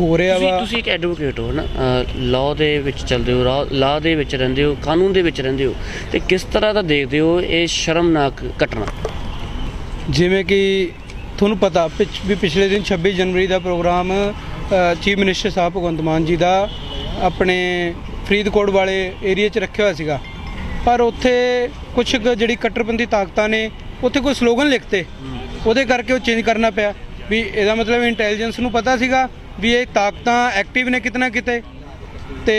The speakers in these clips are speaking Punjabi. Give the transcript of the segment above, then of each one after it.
ਹੋ ਰਿਹਾ ਤੁਸੀਂ ਵਾ ਤੁਸੀਂ ਇੱਕ ਐਡਵੋਕੇਟ ਹੋ ਨਾ ਲਾਅ ਦੇ ਵਿੱਚ ਚੱਲਦੇ ਹੋ ਲਾਅ ਦੇ ਵਿੱਚ ਰਹਿੰਦੇ ਹੋ ਕਾਨੂੰਨ ਦੇ ਵਿੱਚ ਰਹਿੰਦੇ ਹੋ ਤੇ ਕਿਸ ਤਰ੍ਹਾਂ ਦਾ ਦੇਖਦੇ ਹੋ ਇਹ ਸ਼ਰਮਨਾਕ ਘਟਨਾ? ਜਿਵੇਂ ਕਿ ਤੁਹਾਨੂੰ ਪਤਾ ਵੀ ਪਿਛਲੇ ਦਿਨ 26 ਜਨਵਰੀ ਦਾ programme chief minister Sahib Bhagwant Mann ji ਦਾ ਆਪਣੇ ਫਰੀਦਕੋਟ ਵਾਲੇ ਏਰੀਆ 'ਚ ਰੱਖਿਆ ਹੋਇਆ ਸੀਗਾ। ਪਰ ਉੱਥੇ ਕੁਝ ਜਿਹੜੀ ਕੱਟੜਪੰਥੀ ਤਾਕਤਾਂ ਨੇ ਉੱਥੇ ਕੋਈ ਸਲੋਗਨ ਲਿਖਤੇ। ਉਹਦੇ ਕਰਕੇ ਉਹ ਚੇਂਜ ਕਰਨਾ ਪਿਆ। ਵੀ ਇਹਦਾ ਮਤਲਬ ਇੰਟੈਲੀਜੈਂਸ ਨੂੰ ਪਤਾ ਸੀਗਾ ਵੀ ਇਹ ਤਾਕਤਾਂ ਐਕਟਿਵ ਨੇ ਕਿਤਨਾ ਕਿਤੇ। ਤੇ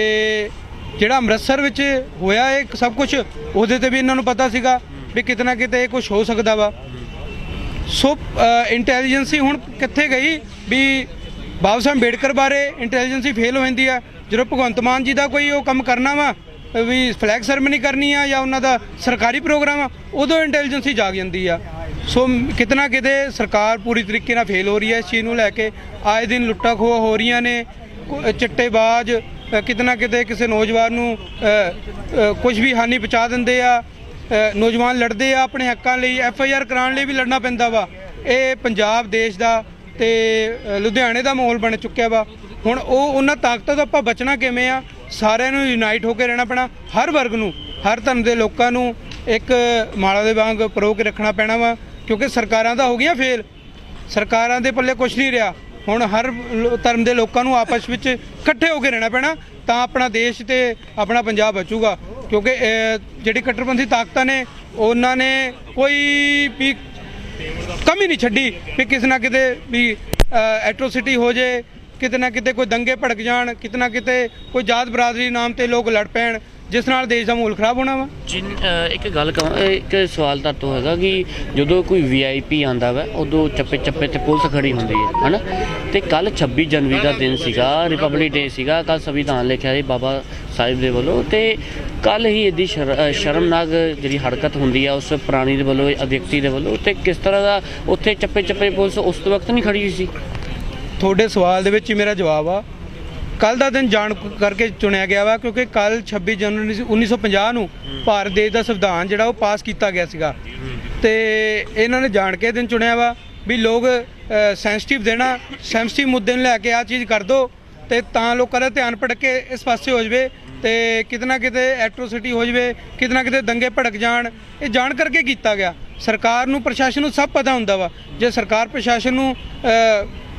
ਜਿਹੜਾ ਅੰਮ੍ਰਿਤਸਰ ਵਿੱਚ ਹੋਇਆ ਇਹ ਸਭ ਕੁਝ ਉਹਦੇ ਤੇ ਵੀ ਇਹਨਾਂ ਨੂੰ ਪਤਾ ਸੀਗਾ ਵੀ ਕਿਤਨਾ ਕਿਤੇ ਇਹ ਕੁਝ ਹੋ ਸਕਦਾ ਵਾ। ਸੋ ਇੰਟੈਲੀਜੈਂਸੀ ਹੁਣ ਕਿੱਥੇ ਗਈ ਵੀ ਬਾਬਾ ਸਾਹਿਬ ਅੰਬੇਡਕਰ ਬਾਰੇ ਇੰਟੈਲੀਜੈਂਸੀ ਫੇਲ ਹੋ ਜਾਂਦੀ ਆ। ਜਦੋਂ ਭਗਵੰਤ ਮਾਨ ਜੀ ਦਾ ਕੋਈ ਉਹ ਕੰਮ ਕਰਨਾ ਵਾ, ਵੀ ਫਲੈਗ ਸੈਰਮਨੀ ਕਰਨੀ ਆ ਜਾਂ ਉਹਨਾਂ ਦਾ ਸਰਕਾਰੀ ਪ੍ਰੋਗਰਾਮ ਆ, ਉਦੋਂ ਇੰਟੈਲੀਜੈਂਸੀ ਜਾਗ ਜਾਂਦੀ ਆ। ਸੋ ਮ- ਕਿਤਨਾ ਕਿਤੇ ਸਰਕਾਰ ਪੂਰੀ ਤਰੀਕੇ ਨਾਲ ਫੇਲ ਹੋ ਰਹੀ ਹੈ ਇਸ ਚੀਜ਼ ਨੂੰ ਲੈ ਕੇ। ਆਏ ਦਿਨ ਲੁੱਟਾਂ ਖੋਹ ਹੋ ਰਹੀਆਂ ਨੇ ਚਿੱਟੇਬਾਜ਼ ਅ, ਕਿਤਨਾ ਕਿਤੇ ਕਿਸੇ ਨੌਜਵਾਨ ਨੂੰ ਕੁਝ ਵੀ ਹਾਨੀ ਪਹੁੰਚਾ ਦਿੰਦੇ ਆ ਨੌਜਵਾਨ ਲੜਦੇ ਆ ਆਪਣੇ ਹੱਕਾਂ ਲਈ ਐਫ ਆਈ ਆਰ ਕਰਾਉਣ ਲਈ ਵੀ ਲੜਨਾ ਪੈਂਦਾ ਵਾ। ਇਹ ਪੰਜਾਬ ਦੇਸ਼ ਦਾ ਤੇ ਲੁਧਿਆਣੇ ਦਾ ਮਾਹੌਲ ਬਣ ਚੁੱਕਿਆ ਵਾ। ਹੁਣ ਉਹ ਉਹਨਾਂ ਤਾਕਤਾਂ ਤੋਂ ਆਪਾਂ ਬਚਣਾ ਕਿਵੇਂ ਆ? ਸਾਰਿਆਂ ਨੂੰ ਯੂਨਾਈਟ ਹੋ ਕੇ ਰਹਿਣਾ ਪੈਣਾ ਹਰ ਵਰਗ ਨੂੰ ਹਰ ਧਰਮ ਦੇ ਲੋਕਾਂ ਨੂੰ ਇੱਕ ਮਾਲਾ ਦੇ ਵਾਂਗ ਪਰੋ ਕੇ ਰੱਖਣਾ ਪੈਣਾ ਵਾ। ਕਿਉਂਕਿ ਸਰਕਾਰਾਂ ਦਾ ਹੋ ਗਿਆ ਫੇਲ ਸਰਕਾਰਾਂ ਦੇ ਪੱਲੇ ਕੁਝ ਨਹੀਂ ਰਿਹਾ। ਹੁਣ ਹਰ ਧਰਮ ਦੇ ਲੋਕਾਂ ਨੂੰ ਆਪਸ ਵਿੱਚ ਇਕੱਠੇ ਹੋ ਕੇ ਰਹਿਣਾ ਪੈਣਾ, ਤਾਂ ਆਪਣਾ ਦੇਸ਼ ਤੇ ਆਪਣਾ ਪੰਜਾਬ ਬਚੂਗਾ। ਕਿਉਂਕਿ ਜਿਹੜੀ ਕੱਟੜਪੰਥੀ ਤਾਕਤਾਂ ਨੇ, ਉਹਨਾਂ ਨੇ ਕੋਈ ਵੀ ਕਮੀ ਨਹੀਂ ਛੱਡੀ ਵੀ ਕਿਸੇ ਨਾ ਕਿਤੇ ਵੀ ਐਟਰੋਸਿਟੀ ਹੋ ਜੇ, ਕਿਤੇ ਨਾ ਕਿਤੇ ਕੋਈ ਦੰਗੇ ਭੜਕ ਜਾਣ, ਕਿਤੇ ਨਾ ਕਿਤੇ ਕੋਈ ਜਾਤ ਬਰਾਦਰੀ ਨਾਮ ਤੇ ਲੋਕ ਲੜ ਪੈਣ। ਜਿਸ ਨਾਲ ਦੇਸ਼ ਦਾ ਮਾਹੌਲ ਖਰਾਬ ਹੋਣਾ ਵਾ? ਜਿਨ ਇੱਕ ਗੱਲ ਕਹਾਂ ਇੱਕ ਸਵਾਲ ਤਾਂ ਤੋਂ ਹੈਗਾ ਕਿ ਜਦੋਂ ਕੋਈ ਵੀਆਈਪੀ ਆਂਦਾ ਵਾ ਉਦੋਂ ਚੱਪੇ ਚੱਪੇ ਤੇ ਪੁਲਿਸ ਖੜੀ ਹੁੰਦੀ ਹੈ ਹਨਾ? ਤੇ ਕੱਲ 26 ਜਨਵਰੀ ਦਾ ਦਿਨ ਸੀਗਾ ਰਿਪਬਲਿਕ ਡੇ ਸੀਗਾ ਕੱਲ ਸੰਵਿਧਾਨ ਲਿਖਿਆ ਸੀ ਬਾਬਾ ਸਾਹਿਬ ਦੇ ਵੱਲੋਂ ਤੇ ਕੱਲ ਹੀ ਇਹਦੀ ਸ਼ਰਮਨਾਕ ਜਿਹੜੀ ਹਰਕਤ ਹੁੰਦੀ ਆ ਉਸ ਪ੍ਰਾਣੀ ਦੇ ਵੱਲੋਂ ਵਿਅਕਤੀ ਦੇ ਵੱਲੋਂ ਤੇ ਕਿਸ ਤਰ੍ਹਾਂ ਦਾ ਉੱਥੇ ਚੱਪੇ ਚੱਪੇ ਪੁਲਿਸ ਉਸ ਵਕਤ ਨਹੀਂ ਖੜੀ ਹੋਈ ਸੀ? ਤੁਹਾਡੇ ਸਵਾਲ ਦੇ ਵਿੱਚ ਮੇਰਾ ਜਵਾਬ ਆ ਕੱਲ ਦਾ ਦਿਨ ਜਾਣ ਕਰਕੇ ਚੁਣਿਆ ਗਿਆ ਵਾ ਕਿਉਂਕਿ ਕੱਲ 26 ਜਨਵਰੀ 1950 ਨੂੰ ਭਾਰਤ ਦੇਸ਼ ਦਾ ਸੰਵਿਧਾਨ ਜਿਹੜਾ ਉਹ ਪਾਸ ਕੀਤਾ ਗਿਆ ਸੀਗਾ। ਤੇ ਇਹਨਾਂ ਨੇ ਜਾਣ ਕੇ ਦਿਨ ਚੁਣਿਆ ਵਾ ਵੀ ਲੋਕ ਸੈਂਸਿਟਿਵ ਦੇਣਾ ਸੈਂਸਿਟਿਵ ਮੁੱਦੇ ਨੂੰ ਲੈ ਕੇ ਆ ਚੀਜ਼ ਕਰ ਦੋ ਤੇ ਤਾਂ ਲੋਕਾਂ ਦਾ ਧਿਆਨ ਭਟਕ ਕੇ ਇਸ ਪਾਸੇ ਹੋ ਜਵੇ ਤੇ ਕਿਤੇ ਨਾ ਕਿਤੇ ਐਟਰੋਸਿਟੀ ਹੋ ਜਵੇ ਕਿਤੇ ਨਾ ਕਿਤੇ ਦੰਗੇ ਭੜਕ ਜਾਣ ਇਹ ਜਾਣ ਕਰਕੇ ਕੀਤਾ ਗਿਆ। ਸਰਕਾਰ ਨੂੰ ਪ੍ਰਸ਼ਾਸਨ ਨੂੰ ਸਭ ਪਤਾ ਹੁੰਦਾ ਵਾ। ਜੇ ਸਰਕਾਰ ਪ੍ਰਸ਼ਾਸਨ ਨੂੰ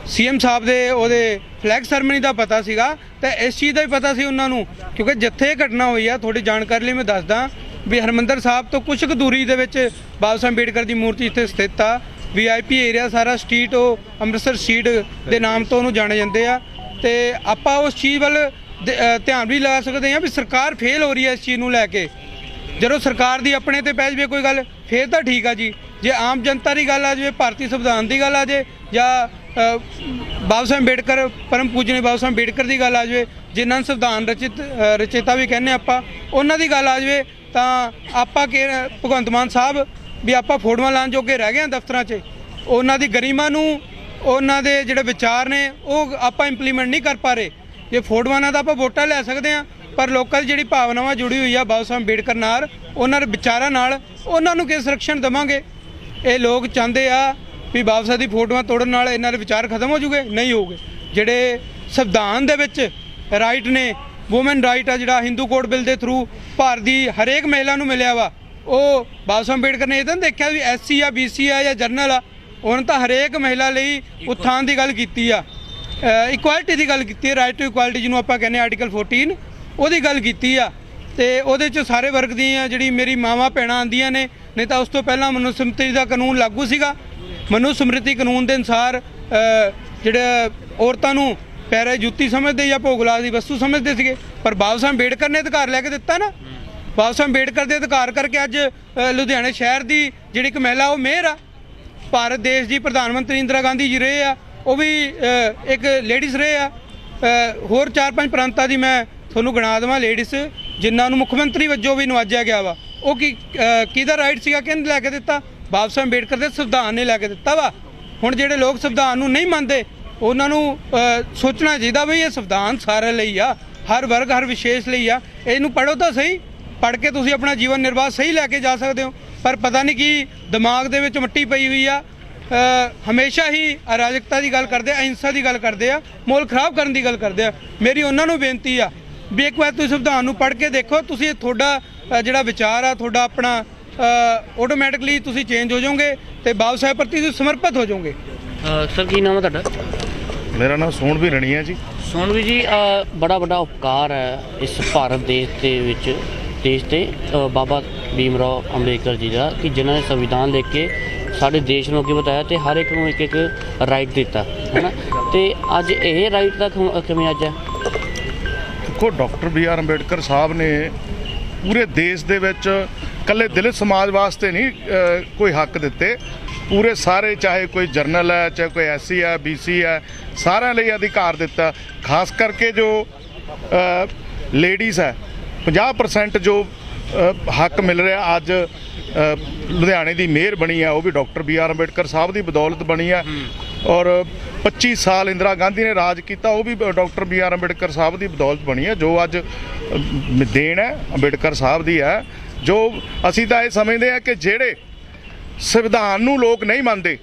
ਸੀਐਮ ਸਾਹਿਬ ਦੇ ਉਹਦੇ ਫਲੈਗ ਸਰਮਨੀ ਦਾ ਪਤਾ ਸੀਗਾ ਤੇ ਇਸ ਚੀਜ਼ ਦਾ ਵੀ ਪਤਾ ਸੀ ਉਹਨਾਂ ਨੂੰ, ਕਿਉਂਕਿ ਜਿੱਥੇ ਇਹ ਘਟਨਾ ਹੋਈ ਆ ਥੋੜੀ ਜਾਣਕਾਰੀ ਲਈ ਮੈਂ ਦੱਸਦਾ ਵੀ ਹਰਮੰਦਰ ਸਾਹਿਬ ਤੋਂ ਕੁਝ ਕੁ ਦੂਰੀ ਦੇ ਵਿੱਚ ਬਾਬਾ ਸਾਹਿਬ ਅੰਬੇਡਕਰ ਦੀ ਮੂਰਤੀ ਇੱਥੇ ਸਥਿਤ ਆ। ਵੀਆਈਪੀ ਏਰੀਆ ਸਾਰਾ ਸਟਰੀਟ ਉਹ ਅੰਮ੍ਰਿਤਸਰ ਸੀਟ ਦੇ ਨਾਮ ਤੋਂ ਉਹਨੂੰ ਜਾਣੇ ਜਾਂਦੇ ਆ। ਤੇ ਆਪਾਂ ਉਸ ਚੀਜ਼ ਵੱਲ ਧਿਆਨ ਵੀ ਲਗਾ ਸਕਦੇ ਹਾਂ ਵੀ ਸਰਕਾਰ ਫੇਲ ਹੋ ਰਹੀ ਹੈ ਇਸ ਚੀਜ਼ ਨੂੰ ਲੈ ਕੇ। ਜਦੋਂ ਸਰਕਾਰ ਦੀ ਆਪਣੇ ਤੇ ਪੈ ਜਾਵੇ ਕੋਈ ਗੱਲ, ਫੇਰ ਤਾਂ ਠੀਕ ਆ ਜੀ। ਜੇ ਆਮ ਜਨਤਾ ਦੀ ਗੱਲ ਆ, ਜਾਵੇ ਭਾਰਤੀ ਸੰਵਿਧਾਨ ਦੀ ਗੱਲ ਆ ਜਾਵੇ ਜਾਂ ਬਾਬਾ ਸਾਹਿਬ ਅੰਬੇਡਕਰ ਪਰਮ ਪੂਜਨੀ ਬਾਬਾ ਸਾਹਿਬ ਅੰਬੇਡਕਰ ਦੀ ਗੱਲ ਆ ਜਾਵੇ ਜਿਨ੍ਹਾਂ ਨੂੰ ਸੰਵਿਧਾਨ ਰਚਿਤ ਅ, ਰਚੇਤਾ ਵੀ ਕਹਿੰਦੇ ਆਪਾਂ ਉਹਨਾਂ ਦੀ ਗੱਲ ਆ ਜਾਵੇ ਤਾਂ ਆਪਾਂ ਕਿ ਭਗਵੰਤ ਮਾਨ ਸਾਹਿਬ ਵੀ ਆਪਾਂ ਫੋਟੋਆਂ ਲਾਉਣ ਜੋਗੇ ਰਹਿ ਗਏ ਆ ਦਫ਼ਤਰਾਂ 'ਚ। ਉਹਨਾਂ ਦੀ ਗਰਿਮਾ ਨੂੰ ਉਹਨਾਂ ਦੇ ਜਿਹੜੇ ਵਿਚਾਰ ਨੇ ਉਹ ਆਪਾਂ ਇੰਪਲੀਮੈਂਟ ਨਹੀਂ ਕਰ ਪਾ ਰਹੇ। ਜੇ ਫੋਟੋਆਂ ਨਾਲ ਤਾਂ ਆਪਾਂ ਵੋਟਾਂ ਲੈ ਸਕਦੇ ਆ ਪਰ ਲੋਕਾਂ ਦੀ ਜਿਹੜੀ ਭਾਵਨਾਵਾਂ ਜੁੜੀ ਹੋਈ ਆ ਬਾਬਾ ਸਾਹਿਬ ਅੰਬੇਡਕਰ ਨਾਲ ਉਹਨਾਂ ਦੇ ਵਿਚਾਰਾਂ ਨਾਲ ਉਹਨਾਂ ਨੂੰ ਕਿਸ ਸੰਰਕਸ਼ਣ ਦੇਵਾਂਗੇ? ਇਹ ਲੋਕ ਚਾਹੁੰਦੇ ਆ ਵੀ ਬਾਬਾ ਸਾਹਿਬ ਦੀ ਫੋਟੋਆਂ ਤੋੜਨ ਨਾਲ ਇਹਨਾਂ ਦੇ ਵਿਚਾਰ ਖਤਮ ਹੋ ਜੂਗੇ? ਨਹੀਂ ਹੋਗੇ ਜਿਹੜੇ ਸੰਵਿਧਾਨ ਦੇ ਵਿੱਚ ਰਾਈਟ ਨੇ ਔਮਨ ਰਾਈਟ ਆ ਜਿਹੜਾ ਹਿੰਦੂ ਕੋਡ ਬਿੱਲ ਦੇ ਥਰੂ ਭਾਰਤ ਦੀ ਹਰੇਕ ਮਹਿਲਾ ਨੂੰ ਮਿਲਿਆ ਵਾ ਉਹ ਬਾਬਾ ਸਾਹਿਬ ਅੰਬੇਡਕਰ ਨੇ ਇਹ ਤਾਂ ਦੇਖਿਆ ਵੀ ਐਸਸੀ ਆ ਬੀਸੀ ਆ ਜਾਂ ਜਰਨਲ ਆ ਉਹਨਾਂ ਤਾਂ ਹਰੇਕ ਮਹਿਲਾ ਲਈ ਉત્ਥਾਨ ਦੀ ਗੱਲ ਕੀਤੀ ਆ। ਇਕੁਐਲਿਟੀ ਦੀ ਗੱਲ ਕੀਤੀ ਹੈ ਰਾਈਟ ਟੂ ਇਕੁਐਲਿਟੀ ਜਿਹਨੂੰ ਆਪਾਂ ਕਹਿੰਦੇ ਆਰਟੀਕਲ 14 ਉਹਦੀ ਗੱਲ ਕੀਤੀ ਆ। ਤੇ ਉਹਦੇ ਚ ਸਾਰੇ ਵਰਗ ਦੀਆਂ ਜਿਹੜੀ ਮੇਰੀ ਮਾਵਾਂ ਭੈਣਾਂ ਆਂਦੀਆਂ ਨੇ ਨਹੀਂ ਤਾਂ ਉਸ ਤੋਂ ਪਹਿਲਾਂ ਮਨੁਸਮ੍ਰਿਤੀ ਦਾ ਕਾਨੂੰਨ ਲਾਗੂ ਸੀਗਾ। ਮਨੁਸਮ੍ਰਿਤੀ ਕਾਨੂੰਨ ਦੇ ਅਨੁਸਾਰ ਅ, ਜਿਹੜੇ ਔਰਤਾਂ ਨੂੰ ਪੈਰੇ ਜੁੱਤੀ ਸਮਝਦੇ ਜਾਂ ਭੋਗਲਾ ਦੀ ਵਸਤੂ ਸਮਝਦੇ ਸੀਗੇ ਪਰ ਬਾਬਾ ਸਾਹਿਬ ਅੰਬੇਡਕਰ ਨੇ ਅਧਿਕਾਰ ਲੈ ਕੇ ਦਿੱਤਾ ਨਾ। ਬਾਬਾ ਸਾਹਿਬ ਅੰਬੇਡਕਰ ਦੇ ਅਧਿਕਾਰ ਕਰਕੇ ਅੱਜ ਅ, ਲੁਧਿਆਣੇ ਸ਼ਹਿਰ ਦੀ ਜਿਹੜੀ ਇੱਕ ਮਹਿਲਾ ਉਹ ਮੇਅਰ ਆ। ਭਾਰਤ ਦੇਸ਼ ਦੀ ਪ੍ਰਧਾਨ ਮੰਤਰੀ ਇੰਦਰਾ ਗਾਂਧੀ ਜੀ ਰਹੇ ਆ ਉਹ ਵੀ ਇੱਕ ਲੇਡੀਜ਼ ਰਹੇ ਆ। ਹੋਰ ਚਾਰ ਪੰਜ ਪ੍ਰਾਂਤਾਂ ਦੀ ਮੈਂ ਤੁਹਾਨੂੰ ਗਣਾ ਦੇਵਾਂ ਲੇਡੀਜ਼ ਜਿਨ੍ਹਾਂ ਨੂੰ ਮੁੱਖ ਮੰਤਰੀ ਵਜੋਂ ਵੀ ਨਵਾਜਿਆ ਗਿਆ ਵਾ। ਉਹ ਕੀ ਕਿਹਦਾ ਰਾਈਟ ਸੀਗਾ ਕਿਹਨੇ ਲੈ ਕੇ ਦਿੱਤਾ? ਬਾਬਾ ਸਾਹਿਬ ਅੰਬੇਡਕਰ ਦੇ ਸੰਵਿਧਾਨ ਨੇ ਲੈ ਕੇ ਦਿੱਤਾ ਵਾ। ਹੁਣ ਜਿਹੜੇ ਲੋਕ ਸੰਵਿਧਾਨ ਨੂੰ ਨਹੀਂ ਮੰਨਦੇ, ਉਹਨਾਂ ਨੂੰ ਸੋਚਣਾ ਚਾਹੀਦਾ ਵੀ ਇਹ ਸੰਵਿਧਾਨ ਸਾਰਿਆਂ ਲਈ ਆ, ਹਰ ਵਰਗ, ਹਰ ਵਿਸ਼ੇਸ਼ ਲਈ ਆ। ਇਹਨੂੰ ਪੜ੍ਹੋ ਤਾਂ ਸਹੀ, ਪੜ੍ਹ ਕੇ ਤੁਸੀਂ ਆਪਣਾ ਜੀਵਨ ਨਿਰਵਾਹ ਸਹੀ ਲੈ ਕੇ ਜਾ ਸਕਦੇ ਹੋ। ਪਰ ਪਤਾ ਨਹੀਂ ਕੀ ਦਿਮਾਗ ਦੇ ਵਿੱਚ ਮਿੱਟੀ ਪਈ ਹੋਈ ਆ। ਹਮੇਸ਼ਾ ਹੀ ਅਰਾਜਕਤਾ ਦੀ ਗੱਲ ਕਰਦੇ ਆ, ਅਹਿੰਸਾ ਦੀ ਗੱਲ ਕਰਦੇ ਆ, ਮੋਲ ਖਰਾਬ ਕਰਨ ਦੀ ਗੱਲ ਕਰਦੇ ਆ। ਮੇਰੀ ਉਹਨਾਂ ਨੂੰ ਬੇਨਤੀ ਆ ਵੀ ਇੱਕ ਵਾਰ ਤੁਸੀਂ ਸੰਵਿਧਾਨ ਨੂੰ ਪੜ੍ਹ ਕੇ ਦੇਖੋ, ਤੁਸੀਂ ਤੁਹਾਡਾ ਜਿਹੜਾ ਵਿਚਾਰ ਆ, ਤੁਹਾਡਾ ਆਪਣਾ ਆਟੋਮੈਟਿਕਲੀ ਤੁਸੀਂ ਚੇਂਜ ਹੋ ਜਾਓਗੇ ਤੇ ਬਾਬਾ ਸਾਹਿਬ ਪ੍ਰਤੀ ਤੁਸੀਂ ਸਮਰਪਿਤ ਹੋ ਜਾਓਗੇ। ਸਰ ਕੀ ਨਾਮ ਹੈ ਤੁਹਾਡਾ? ਮੇਰਾ ਨਾਮ ਸੋਹਣ ਵੀ ਰਣੀ ਹੈ ਜੀ ਸੋਨਵੀ ਜੀ ਬੜਾ ਵੱਡਾ ਉਪਕਾਰ ਹੈ ਇਸ ਭਾਰਤ ਦੇਸ਼ ਦੇ ਵਿੱਚ ਦੇਸ਼ ਤੇ ਬਾਬਾ ਭੀਮ ਰਾਓ ਅੰਬੇਦਕਰ ਜੀ ਦਾ ਕਿ ਜਿਨ੍ਹਾਂ ਨੇ ਸੰਵਿਧਾਨ ਲਿਖ ਕੇ ਸਾਡੇ ਦੇਸ਼ ਨੂੰ ਅੱਗੇ ਵਧਾਇਆ ਤੇ ਹਰ ਇੱਕ ਨੂੰ ਇੱਕ ਇੱਕ ਰਾਈਟ ਦਿੱਤਾ ਹੈਨਾ? ਤੇ ਅੱਜ ਇਹ ਰਾਈਟ ਦਾ ਕਿਵੇਂ ਅੱਜ ਹੈ? ਦੇਖੋ doctor B R Ambedkar Sahib ਨੇ ਪੂਰੇ ਦੇਸ਼ ਦੇ ਵਿੱਚ ਕੱਲੇ ਦਲਿਤ ਸਮਾਜ ਵਾਸਤੇ ਨਹੀਂ ਕੋਈ ਹੱਕ ਦਿੱਤੇ। ਪੂਰੇ ਸਾਰੇ ਚਾਹੇ ਕੋਈ ਜਰਨਲ ਹੈ ਚਾਹੇ ਕੋਈ ਐਸਸੀ ਹੈ ਬੀਸੀ ਹੈ ਸਾਰਿਆਂ ਲਈ ਅਧਿਕਾਰ ਦਿੱਤਾ। ਖਾਸ ਕਰਕੇ ਜੋ ਲੇਡੀਜ਼ ਹੈ 50% ਜੋ ਹੱਕ ਮਿਲ ਰਿਹਾ ਅੱਜ ਲੁਧਿਆਣੇ ਦੀ ਮੇਅਰ ਬਣੀ ਹੈ ਉਹ ਵੀ doctor B R Ambedkar Sahib ਦੀ ਬਦੌਲਤ ਬਣੀ ਹੈ। ਔਰ 25 ਸਾਲ ਇੰਦਰਾ ਗਾਂਧੀ ਨੇ ਰਾਜ ਕੀਤਾ ਉਹ ਵੀ doctor B R Ambedkar Sahib ਦੀ ਬਦੌਲਤ ਬਣੀ ਹੈ ਜੋ ਅੱਜ ਦੇਣ ਹੈ ਅੰਬੇਡਕਰ ਸਾਹਿਬ ਦੀ ਹੈ। ਜੋ ਅਸੀਂ ਤਾਂ ਇਹ ਸਮਝਦੇ ਹਾਂ ਕਿ ਜਿਹੜੇ ਸੰਵਿਧਾਨ ਨੂੰ ਲੋਕ ਨਹੀਂ ਮੰਨਦੇ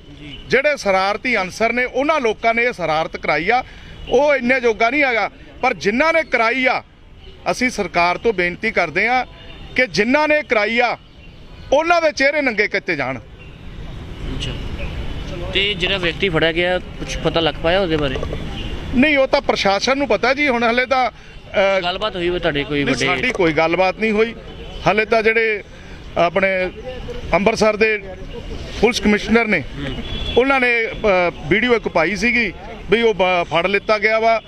ਜਿਹੜੇ ਸ਼ਰਾਰਤੀ ਅਨਸਰ ਨੇ ਉਹਨਾਂ ਲੋਕਾਂ ਨੇ ਇਹ ਸ਼ਰਾਰਤ ਕਰਾਈ ਆ। ਉਹ ਇੰਨੇ ਜੋਗਾ ਨਹੀਂ ਹੈਗਾ ਪਰ ਜਿਨ੍ਹਾਂ ਨੇ ਕਰਾਈ ਆ ਅਸੀਂ ਸਰਕਾਰ ਤੋਂ ਬੇਨਤੀ ਕਰਦੇ ਆ ਕਿ ਜਿਨ੍ਹਾਂ ਨੇ ਕਰਾਈ ਆ ਉਹਨਾਂ ਦੇ ਚਿਹਰੇ ਨੰਗੇ ਕੀਤੇ ਜਾਣ। ਤੇ ਜਿਹੜਾ ਵਿਅਕਤੀ ਫੜਿਆ ਗਿਆ ਕੁਝ ਪਤਾ ਲੱਗ ਪਾਇਆ ਉਹਦੇ ਬਾਰੇ? ਨਹੀਂ ਉਹ ਤਾਂ ਪ੍ਰਸ਼ਾਸਨ ਨੂੰ ਪਤਾ ਜੀ ਹੁਣ ਹਲੇ ਤਾਂ ਗੱਲਬਾਤ ਹੋਈ ਹੋਵੇ ਤੁਹਾਡੇ ਕੋਈ ਵੱਡੇ ਸਾਡੀ ਕੋਈ ਗੱਲਬਾਤ ਨਹੀਂ ਹੋਈ। ਹਲੇ ਤਾਂ ਜਿਹੜੇ ਆਪਣੇ ਅੰਮ੍ਰਿਤਸਰ ਦੇ ਪੁਲਿਸ ਕਮਿਸ਼ਨਰ ਨੇ ਉਹਨਾਂ ਨੇ ਵੀਡੀਓ ਇੱਕ ਪਾਈ ਸੀਗੀ ਵੀ ਉਹ ਫੜ ਲਿੱਤਾ ਗਿਆ ਵਾ।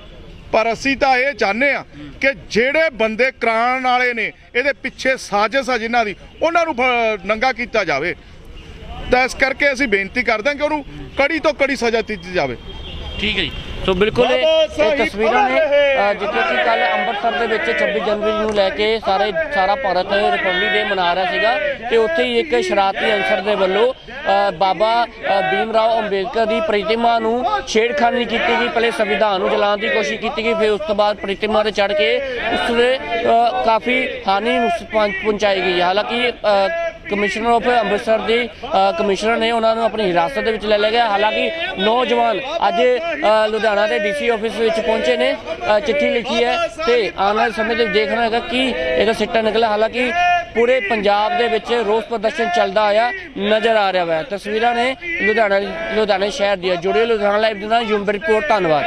ਪਰ ਅਸੀਂ ਤਾਂ ਇਹ ਚਾਹੁੰਦੇ ਆ ਕਿ ਜਿਹੜੇ ਬੰਦੇ ਕਰਾਉਣ ਵਾਲੇ ਨੇ ਇਹਦੇ ਪਿੱਛੇ ਸਾਜ਼ਿਸ਼ ਆ ਜਿਨ੍ਹਾਂ ਦੀ ਉਹਨਾਂ ਨੂੰ ਨੰਗਾ ਕੀਤਾ ਜਾਵੇ। ਤਾਂ ਇਸ ਕਰਕੇ ਅਸੀਂ ਬੇਨਤੀ ਕਰਦੇ ਹਾਂ ਕਿ ਉਹਨੂੰ ਕੜੀ ਤੋਂ ਕੜੀ ਸਜ਼ਾ ਦਿੱਤੀ ਜਾਵੇ। ਠੀਕ ਹੈ ਜੀ। ਸੋ ਬਿਲਕੁਲ ਇਹ ਤਸਵੀਰਾਂ ਨੇ ਜਿੱਥੇ ਕਿ ਕੱਲ ਅੰਮ੍ਰਿਤਸਰ ਦੇ ਵਿੱਚ 26 ਜਨਵਰੀ ਨੂੰ ਲੈ ਕੇ ਸਾਰੇ, ਸਾਰਾ ਭਾਰਤ ਰਿਪਬਲਿਕ ਡੇ ਮਨਾ ਰਿਹਾ ਸੀਗਾ ਤੇ ਉੱਥੇ ਹੀ ਇੱਕ ਸ਼ਰਾਰਤੀ ਅਨਸਰ ਦੇ ਵੱਲੋਂ ਬਾਬਾ ਭੀਮ ਰਾਓ ਅੰਬੇਦਕਰ ਦੀ ਪ੍ਰਤਿਮਾ ਨੂੰ ਛੇੜਖਾਨੀ ਕੀਤੀ ਗਈ ਪਹਿਲੇ ਸੰਵਿਧਾਨ ਨੂੰ ਜਲਾਉਣ ਦੀ ਕੋਸ਼ਿਸ਼ ਕੀਤੀ ਗਈ, ਫਿਰ ਉਸ ਤੋਂ ਬਾਅਦ ਪ੍ਰਤਿਮਾ ਤੇ ਚੜ੍ਹ ਕੇ ਉਸ ਦੇ ਕਾਫੀ ਹਾਨੀ ਨੂੰ ਪਹੁੰ- ਪਹੁੰਚਾਈ ਗਈ। ਹਾਲਾਂਕਿ ਕਮਿਸ਼ਨਰ ਆਫ ਅੰਮ੍ਰਿਤਸਰ ਦੀ ਕਮਿਸ਼ਨਰ ਨੇ ਉਹਨਾਂ ਨੂੰ ਆਪਣੀ ਹਿਰਾਸਤ ਦੇ ਵਿੱਚ ਲੈ ਲਿਆ ਗਿਆ। ਹਾਲਾਂਕਿ ਨੌਜਵਾਨ ਅੱਜ ਲੁਧਿਆਣਾ ਦੇ ਡੀਸੀ ਆਫਿਸ ਵਿੱਚ ਪਹੁੰਚੇ ਨੇ ਚਿੱਠੀ ਲਿਖੀ ਹੈ ਤੇ ਆਉਣ ਵਾਲੇ ਸਮੇਂ ਦੇ ਵਿੱਚ ਦੇਖਣਾ ਹੈਗਾ ਕਿ ਇਹਦਾ ਸਿੱਟਾ ਨਿਕਲਿਆ। ਹਾਲਾਂਕਿ ਪੂਰੇ ਪੰਜਾਬ ਦੇ ਵਿੱਚ ਰੋਸ ਪ੍ਰਦਰਸ਼ਨ ਚੱਲਦਾ ਆਇਆ, ਨਜ਼ਰ ਆ ਰਿਹਾ ਹੈ ਤਸਵੀਰਾਂ ਨੇ ਲੁਧਿਆਣਾ ਲੁਧਿਆਣਾ ਸ਼ਹਿਰ ਦੀਆਂ। ਜੁੜੇ ਲੁਧਿਆਣਾ ਲਾਈਵ ਦੇ ਨਾਲ, ਯੂਮ ਰਿਪੋਰਟ, ਧੰਨਵਾਦ।